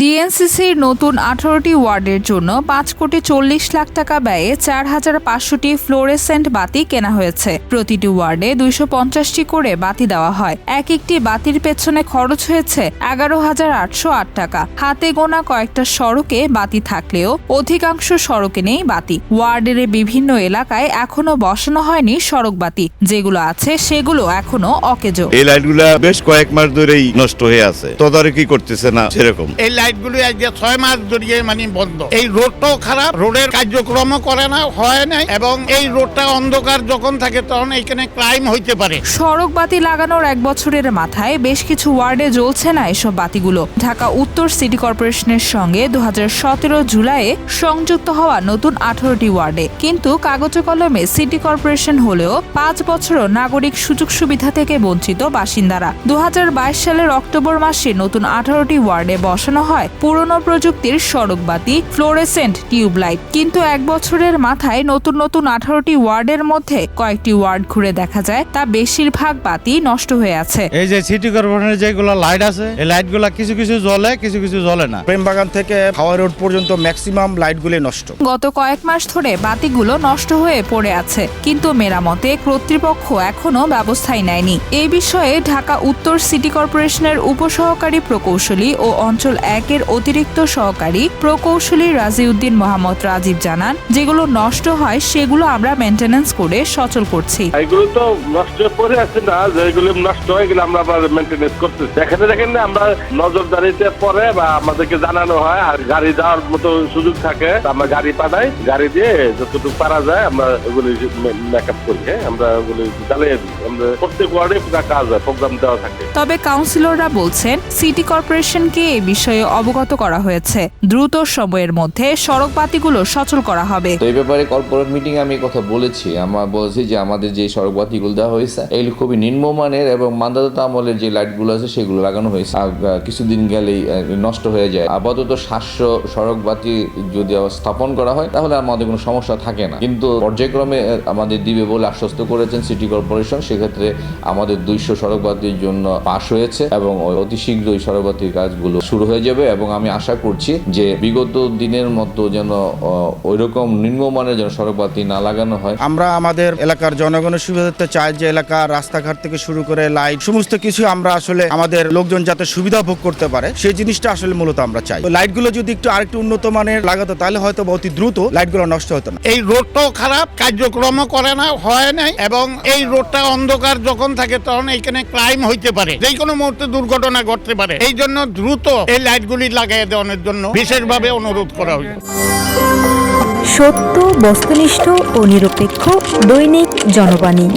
ডিএনসিসির নতুন আঠারোটি ওয়ার্ডের জন্য পাঁচ কোটি চল্লিশ লাখ টাকা ব্যয়ে চার হাজার পাঁচশোটি ফ্লোরেসেন্ট বাতি কেনা হয়েছে। প্রতিটি ওয়ার্ডে দুইশো পঞ্চাশটি করে বাতি দেওয়া হয়। এক একটি বাতির পেছনে খরচ হয়েছে এগারো হাজার আটশো আট টাকা। হাতে গোনা কয়েকটা সড়কে বাতি থাকলেও অধিকাংশ সড়কে নেই বাতি। ওয়ার্ডের বিভিন্ন এলাকায় এখনও বসানো হয়নি সড়ক বাতি। যেগুলো আছে সেগুলো এখনও অকেজো। এই লাইটগুলা বেশ কয়েক মাস ধরেই নষ্ট হয়ে আছে। তদারকি করতেছে না সেরকম। এই লাইটগুলো আজ যে ছয় মাস ধরিয়ে মানে বন্ধ। এই রোডটাও খারাপ, রোডের কার্যক্রমও করে না, হয় নাই, এবং এই রোডটা অন্ধকার যখন থাকে তখন এখানে ক্রাইম হইতে পারে। সড়ক বাতি লাগানোর এক বছরের মাথায় বেশ কিছু ওয়ার্ডে জ্বলছে না এসব বাতিগুলো। ঢাকা উত্তর সিটি কর্পোরেশনের সঙ্গে দু জুলাইয়ে সংযুক্ত হওয়া নতুন আঠারোটি ওয়ার্ডে। কিন্তু কাগজে কলমে সিটি কর্পোরেশন হলেও পাঁচ বছরও নাগরিক সুযোগ সুবিধা থেকে বঞ্চিত বাসিন্দারা। দু হাজার বাইশ সালের অক্টোবর মাসে নতুন আঠারোটি ওয়ার্ডে বসানো হয়। পুরনো প্রযুক্তির সড়ক বাতি ফ্লোরেসেন্ট টিউবলাইট। কিন্তু এক বছরের মাথায় নতুন নতুন আঠারোটি ওয়ার্ডের মধ্যে কয়েকটি ওয়ার্ড ঘুরে দেখা যায় তা বেশিরভাগ বাতি নষ্ট হয়ে আছে। এই যে সিটি কর্পোরেশনের যেগুলো লাইট আছে এই লাইটগুলো কিছু কিছু জ্বলে কিছু কিছু জ্বলে না। প্রেমবাগান থেকে হাওয়া রোড পর্যন্ত ম্যাক্সিমাম লাইটগুলি নষ্ট। গত কয়েক মাস ধরে বাতিগুলো নষ্ট হয়ে পড়ে আছে কিন্তু মেরামতে কর্তৃপক্ষ এখনও ব্যবস্থাই নেয়নি। এই বিষয়ে ঢাকা উত্তর সিটি কর্পোরেশনের উপসহকারী প্রকৌশলী ও অঞ্চল একের অতিরিক্ত সহকারী প্রকৌশলী রাজিউদ্দিন মোহাম্মদ রাজীব জানান যেগুলো নষ্ট হয় সেগুলো আমরা মেনটেন্যান্স করে সচল করছি। এগুলো তো নষ্ট আছে না যেগুলো নষ্ট হয়ে গেলে আমরা আবার মেনটেনেন্স করতেছি। এখানে দেখেন না আমরা নজরদারিতে পরে বা আমাদেরকে জানানো হয় আর গাড়ি যাওয়ার মতো সুযোগ থাকে আমরা গাড়ি পাঠাই গাড়ি দিয়ে যতটুকু পারা যায় আমরা ওগুলি মেকআপ করি হ্যাঁ? আমরা ওগুলি দিই। আমরা প্রত্যেক ওয়ার্ডে কাজ হয় প্রোগ্রাম দেওয়া থাকে। তবে কাউন্সিলররা বলছেন সিটি কর্পোরেশনকে এ বিষয়ে অবগত করা হয়েছে। দ্রুত সময়ের মধ্যে সড়ক বাতিগুলো সচল করা হবে। তো এই ব্যাপারে কর্পোরেট মিটিং আমি কথা বলেছি। আমরা বলছি যে আমাদের যে সড়ক বাতিগুলো দেওয়া হয়েছে, এগুলো খুবই নিম্নমানের এবং মান্দাদত আমলের যে লাইটগুলো আছে, সেগুলো লাগানো হয়েছে। কিছুদিন গেলেই নষ্ট হয়ে যায়। আপাতত সাতশো সড়ক বাতি যদি স্থাপন করা হয়, তাহলে আমাদের কোনো সমস্যা থাকে না। কিন্তু পর্যায়ক্রমে আমাদের দিবে বলে আশ্বস্ত করেছেন সিটি কর্পোরেশন। সেক্ষেত্রে আমাদের দুইশো সড়ক বাতির জন্য পাশ হয়েছে এবং অতি শীঘ্রই সড়ক বাতির কাজগুলো শুরু হয়ে যাবে। এবং আমি আশা করছি যে বিগত দিনের মতো যেন ওই রকম নিম্নমানের যেন সড়ক বাতি না লাগানো হয়। আমরা আমাদের এলাকার জনগণের সুবিধার্থে চাই যে এলাকার রাস্তাঘাট থেকে শুরু করে লাইট সমস্ত কিছু আমরা আসলে আমাদের লোকজন যাতে সুবিধা ভোগ করতে পারে সেই জিনিসটা আসলে মূলত আমরা চাই। লাইটগুলো যদি একটু আরেকটু উন্নত মানের লাগাতো তাহলে হয়তো অতি দ্রুত লাইটগুলো নষ্ট হতো না। এই রোডটাও খারাপ কার্যক্রমও করে না হয় নাই এবং এই রোডটা অন্ধকার যখন থাকে তখন এখানে ক্রাইম হইতে পারে। যে কোনো মুহূর্তে দুর্ঘটনা ঘটতে পারে। এই জন্য দ্রুত এই লাইটগুলি লাগাই দেওয়ানোর জন্য বিশেষভাবে অনুরোধ করা হয়েছে। সত্য বস্তুনিষ্ঠ ও নিরপেক্ষ দৈনিক জনবাণী।